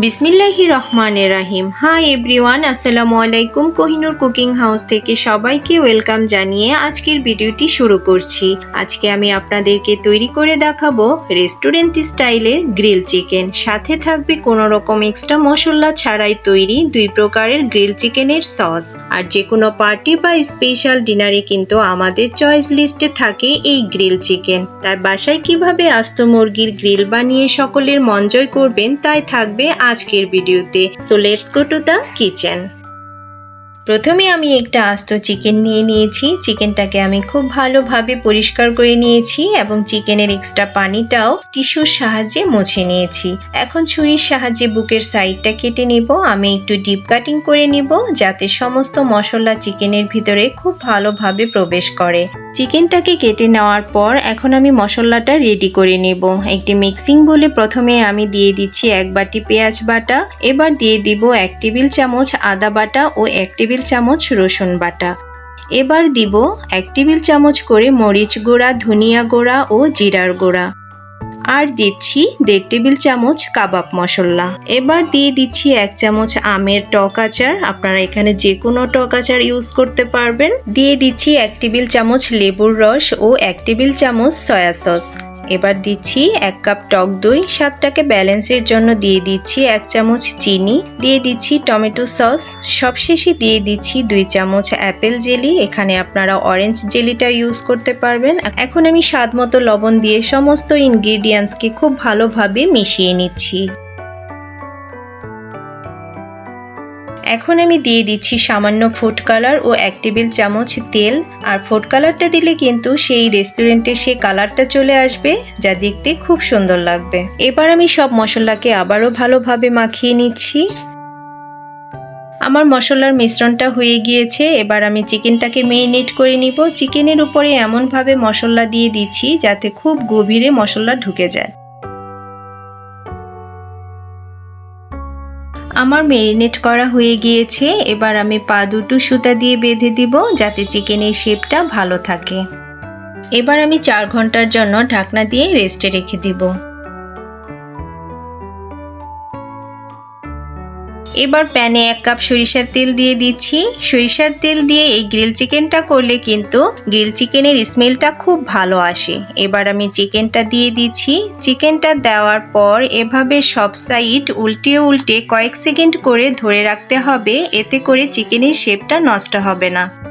বিসমিল্লাহি রহমান রাহিম। Hi everyone আসসালামু আলাইকুম। কোহিনুর কুকিং হাউস থেকে সবাইকে ওয়েলকাম জানিয়ে আজকের ভিডিওটি শুরু করছি। আজকে আমি আপনাদেরকে তৈরি করে দেখাবো রেস্টুরেন্ট স্টাইলের গ্রিল চিকেন। সাথে থাকবে কোনো রকম এক্সট্রা মশলা ছাড়াই তৈরি দুই প্রকারের গ্রিল চিকেনের সস। আর যে কোনো পার্টি বা স্পেশাল ডিনারে কিন্তু আমাদের চয়েস লিস্টে থাকে এই গ্রিল চিকেন। তার বাসায় কীভাবে আস্ত মুরগির গ্রিল বানিয়ে সকলের মন জয় করবেন, তাই থাকবে আজকের ভিডিওতে। So let's go to the kitchen প্রথমে আমি একটা আস্ত চিকেন নিয়ে নিয়েছি। চিকেনটাকে আমি খুব ভালোভাবে পরিষ্কার করে নিয়েছি এবং চিকেনের এক্সট্রা পানিটাও টিস্যুর সাহায্যে মুছে নিয়েছি। এখন ছুরির সাহায্যে বুকের সাইডটা কেটে নিব। আমি একটু ডিপ কাটিং করে নিব যাতে সমস্ত মশলা চিকেনের ভিতরে খুব ভালোভাবে প্রবেশ করে। চিকেনটাকে কেটে নেওয়ার পর এখন আমি মশলাটা রেডি করে নেব। একটি মিক্সিং বলে প্রথমে আমি দিয়ে দিচ্ছি এক বাটি পেঁয়াজ বাটা, এবার দিয়ে দিব এক টেবিল চামচ আদা বাটা ও এক টেবিল চামচ রসুন বাটা। এবার দিব এক টেবিল চামচ করে মরিচ গুঁড়া, ধনিয়া গুঁড়া ও জিরার গুঁড়া। আর দিচ্ছি দেড় টেবিল চামচ কাবাব মশলা। এবার দিয়ে দিচ্ছি এক চামচ আমের টক আচার। আপনারা এখানে যে কোনো টক আচার ইউজ করতে পারবেন। দিয়ে দিচ্ছি এক টেবিল চামচ লেবুর রস ও এক টেবিল চামচ সয়া সস। এবার দিচ্ছি এক কাপ টক দই, স্বাদটাকে ব্যালেন্সের জন্য দিয়ে দিচ্ছি এক চামচ চিনি, দিয়ে দিচ্ছি টমেটো সস, সবশেষে দিয়ে দিচ্ছি দুই চামচ অ্যাপেল জেলি, এখানে আপনারা অরেঞ্জ জেলিটা ইউজ করতে পারবেন। এখন আমি স্বাদ মতো লবণ দিয়ে সমস্ত ইনগ্রিডিয়েন্টসকে খুব ভালোভাবে মিশিয়ে নিচ্ছি। এখন আমি দিয়ে দিচ্ছি সামান্য ফুড কালার ও এক টেবিল চামচ তেল। আর ফুড কালারটা দিলে কিন্তু সেই রেস্টুরেন্টে সে কালারটা চলে আসবে, যা দেখতে খুব সুন্দর লাগবে। এবার আমি সব মশলাকে আবারও ভালোভাবে মাখিয়ে নিচ্ছি। আমার মশলার মিশ্রণটা হয়ে গিয়েছে, এবার আমি চিকেনটাকে মেরিনেট করে নিব। চিকেনের উপরে এমনভাবে মশলা দিয়ে দিচ্ছি যাতে খুব গভীরে মশলা ঢুকে যায়। আমার মেরিনেট করা হয়ে গিয়েছে। এবার আমি পা দুটো সুতা দিয়ে বেঁধে দিব যাতে চিকেনের শেপটা ভালো থাকে। এবার আমি চার ঘণ্টার জন্য ঢাকনা দিয়ে রেস্টে রেখে দিব। এবার প্যানে এক কাপ সরিষার তেল দিয়ে দিচ্ছি। সরিষার তেল দিয়ে এই গ্রিল চিকেনটা করলে কিন্তু গ্রিল চিকেনের স্মেলটা খুব ভালো আসে। এবার আমি চিকেনটা দিয়ে দিচ্ছি। চিকেনটা দেওয়ার পর এভাবে সব সাইড উল্টে উল্টে কয়েক সেকেন্ড করে ধরে রাখতে হবে। এতে করে চিকেনের শেপটা নষ্ট হবে না।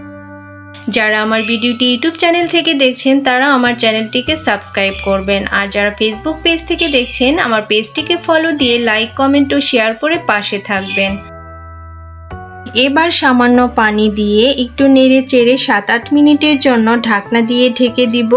যারা আমার ভিডিওটি ইউটিউব চ্যানেল থেকে দেখছেন, তারা আমার চ্যানেলটিকে সাবস্ক্রাইব করবেন। আর যারা ফেসবুক পেজ থেকে দেখছেন, আমার পেজটিকে ফলো দিয়ে লাইক কমেন্ট ও শেয়ার করে পাশে থাকবেন। এবার সামান্য পানি দিয়ে একটু নেড়ে চেড়ে সাত আট মিনিটের জন্য ঢাকনা দিয়ে ঢেকে দিব।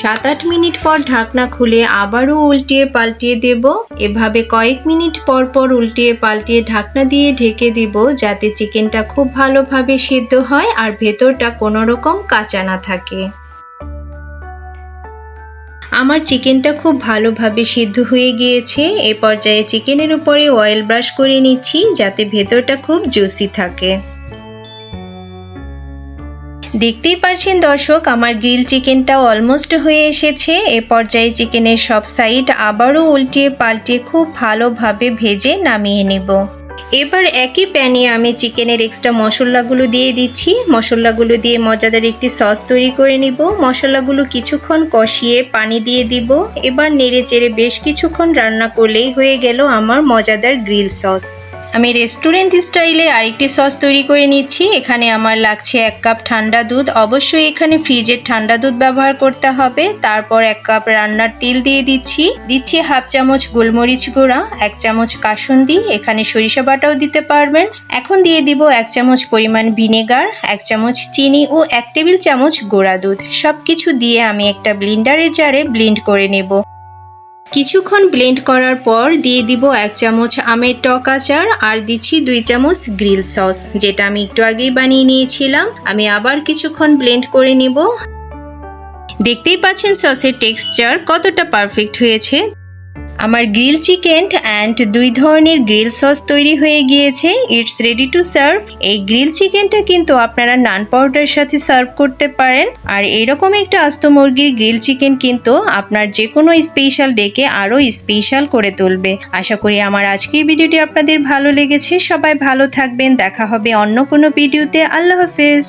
সাত আট মিনিট পর ঢাকনা খুলে আবারও উল্টিয়ে পাল্টিয়ে দেব। এভাবে কয়েক মিনিট পর পর উল্টিয়ে পাল্টিয়ে ঢাকনা দিয়ে ঢেকে দিব যাতে চিকেনটা খুব ভালোভাবে সিদ্ধ হয় আর ভেতরটা কোনো রকম কাঁচা না থাকে। আমার চিকেনটা খুব ভালোভাবে সিদ্ধ হয়ে গিয়েছে। এ পর্যায়ে চিকেনের উপরে অয়েল ব্রাশ করে নিচ্ছি যাতে ভেতরটা খুব জুসি থাকে। দেখতেই পারছেন দর্শক, আমার গ্রিল চিকেনটাও অলমোস্ট হয়ে এসেছে। এ পর্যায়ে চিকেনের সব সাইড আবারও উল্টিয়ে পাল্টিয়ে খুব ভালোভাবে ভেজে নামিয়ে নেব। এবার একই প্যানে আমি চিকেনের এক্সট্রা মশলাগুলো দিয়ে দিচ্ছি। মশলাগুলো দিয়ে মজাদার একটি সস তৈরি করে নিব। মশলাগুলো কিছুক্ষণ কষিয়ে পানি দিয়ে দিব। এবার নেড়ে চেড়ে বেশ কিছুক্ষণ রান্না করলেই হয়ে গেল আমার মজাদার গ্রিল সস আমি রেস্টুরেন্ট স্টাইলে আরেকটি সস তৈরি করে নিচ্ছি। এখানে আমার লাগছে এক কাপ ঠান্ডা দুধ। অবশ্যই এখানে ফ্রিজের ঠান্ডা দুধ ব্যবহার করতে হবে। তারপর এক কাপ রান্নার তেল দিয়ে দিচ্ছি। দিচ্ছি হাফ চামচ গোলমরিচ গুঁড়া, এক চামচ কাসুন্দি, এখানে সরিষা বাটাও দিতে পারবেন। এখন দিয়ে দিব এক চামচ পরিমাণ ভিনেগার এক চামচ চিনি ও এক টেবিল চামচ গোড়া দুধ। সব কিছু দিয়ে আমি একটা ব্লিন্ডারের জারে ব্লেন্ড করে নেব। কিছুক্ষণ ব্লেন্ড করার পর দিয়ে দিব এক চামচ আমের টক আচার আর দিচ্ছি দুই চামচ গ্রিল সস, যেটা আমি একটু আগেই বানিয়ে নিয়েছিলাম। আমি আবার কিছুক্ষণ ব্লেন্ড করে নিব। দেখতেই পাচ্ছেন সসের টেক্সচার কতটা পারফেক্ট হয়েছে। আমার গ্রিল চিকেন অ্যান্ড দুই ধরনের গ্রিল সস তৈরি হয়ে গিয়েছে। ইটস রেডি টু সার্ভ এই গ্রিল চিকেনটা কিন্তু আপনারা নান পাউডার সাথে সার্ভ করতে পারেন। আর এরকম একটা আস্ত মুরগির গ্রিল চিকেন কিন্তু আপনার যে কোনো স্পেশাল ডেকে আরও স্পেশাল করে তুলবে। আশা করি আমার আজকের ভিডিওটি আপনাদের ভালো লেগেছে। সবাই ভালো থাকবেন। দেখা হবে অন্য কোনো ভিডিওতে। আল্লাহ হাফেজ।